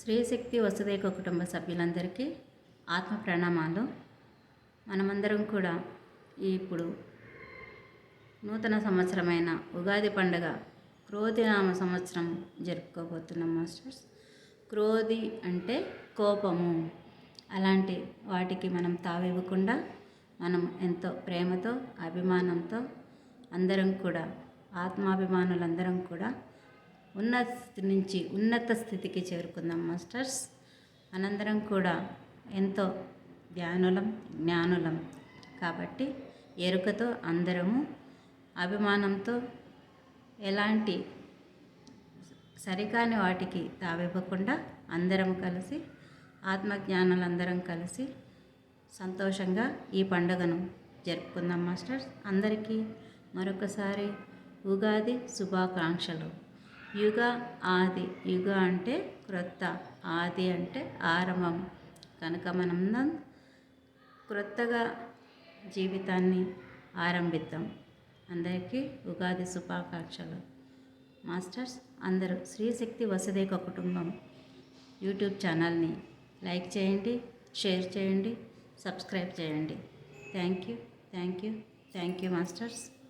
శ్రీశక్తి వసుదైక కుటుంబ సభ్యులందరికీ ఆత్మ ప్రణామాలు. మనమందరం కూడా ఇప్పుడు నూతన సంవత్సరమైన ఉగాది పండుగ క్రోధినామ సంవత్సరం జరుపుకోబోతున్నాం మాస్టర్స్. క్రోధి అంటే కోపము. అలాంటి వాటికి మనం తావివ్వకుండా మనం ఎంతో ప్రేమతో అభిమానంతో అందరం కూడా ఆత్మాభిమానులందరం కూడా ఉన్నత స్థితి నుంచి ఉన్నత స్థితికి చేరుకుందాం మాస్టర్స్. మనందరం కూడా ఎంతో ధ్యానులం జ్ఞానులం. కాబట్టి ఎరుకతో అందరము అభిమానంతో ఎలాంటి సరికాని వాటికి తావివ్వకుండా అందరం కలిసి ఆత్మజ్ఞానులందరం కలిసి సంతోషంగా ఈ పండుగను జరుపుకుందాం మాస్టర్స్. అందరికీ మరొకసారి ఉగాది శుభాకాంక్షలు. యుగ ఆది. యుగ అంటే క్రొత్త. ఆది అంటే ఆరంభం. కనుక మనం క్రొత్తగా జీవితాన్ని ఆరంభిద్దాం. అందరికీ ఉగాది శుభాకాంక్షలు. మాస్టర్స్ అందరూ శ్రీశక్తి వసుదేక కుటుంబం యూట్యూబ్ ఛానల్ని లైక్ చేయండి షేర్ చేయండి సబ్స్క్రైబ్ చేయండి. Thank you thank you thank you masters.